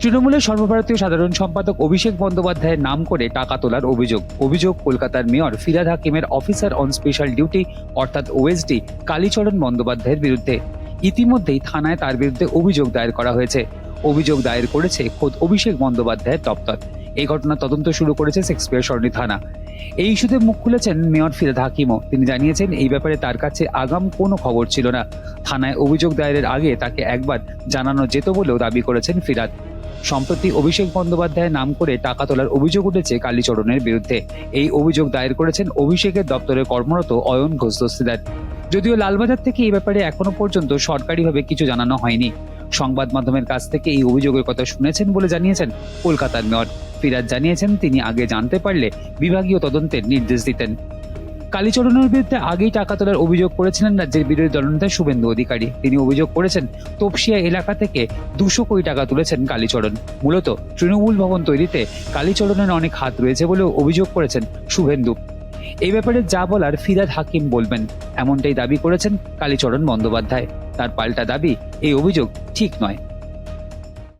তৃণমূলের সর্বভারতীয় সাধারণ সম্পাদক অভিষেক বন্দ্যোপাধ্যায়ের নাম করে টাকা তোলার অভিযোগ। অভিযোগ কলকাতার মেয়র ফিরাদ হাকিমের অফিসার অন স্পেশাল ডিউটি, অর্থাৎ ওএসডি কালীচরণ বন্দ্যোপাধ্যায়ের বিরুদ্ধে। ইতিমধ্যেই থানায় তার বিরুদ্ধে অভিযোগ দায়ের করা হয়েছে। অভিযোগ দায়ের করেছে খোদ অভিষেক বন্দ্যোপাধ্যায়ের দপ্তর। এই ঘটনার তদন্ত শুরু করেছে শেক্সপিয়ার সরণি থানা। এই ইস্যুতে মুখ খুলেছেন মেয়র ফিরাদ হাকিমও। তিনি জানিয়েছেন, এই ব্যাপারে তার কাছে আগাম কোনো খবর ছিল না। থানায় অভিযোগ দায়েরের আগে তাকে একবার জানানো যেত বলেও দাবি করেছেন ফিরাদ। সম্প্রতি অভিষেক বন্দ্যোপাধ্যায়ের নাম করে টাকা তোলার অভিযোগ উঠেছে কালীচরণের বিরুদ্ধে। এই অভিযোগ দায়ের করেছেন অভিষেকের দপ্তরে কর্মরত অয়ন ঘোষ দস্তিদার। যদিও লালবাজার থেকে এই ব্যাপারে এখনও পর্যন্ত সরকারিভাবে কিছু জানানো হয়নি। সংবাদ মাধ্যমের কাছ থেকে এই অভিযোগের কথা শুনেছেন বলে জানিয়েছেন কলকাতার মেয়র। ফিরাজ জানিয়েছেন, তিনি আগে জানতে পারলে বিভাগীয় তদন্তের নির্দেশ দিতেন। কালীচরণের বিরুদ্ধে আগেই টাকা তোলার অভিযোগ করেছিলেন রাজ্যের বিরোধী দলনেতা শুভেন্দু অধিকারী। তিনি অভিযোগ করেছেন, তপসিয়া এলাকা থেকে দুশো কোটি টাকা তুলেছেন কালীচরণ। মূলত তৃণমূল ভবন তৈরিতে কালীচরণের অনেক হাত রয়েছে বলেও অভিযোগ করেছেন শুভেন্দু। এই ব্যাপারে যা বলার ফিরাদ হাকিম বলবেন, এমনটাই দাবি করেছেন কালীচরণ বন্দ্যোপাধ্যায়। তার পাল্টা দাবি, এই অভিযোগ ঠিক নয়।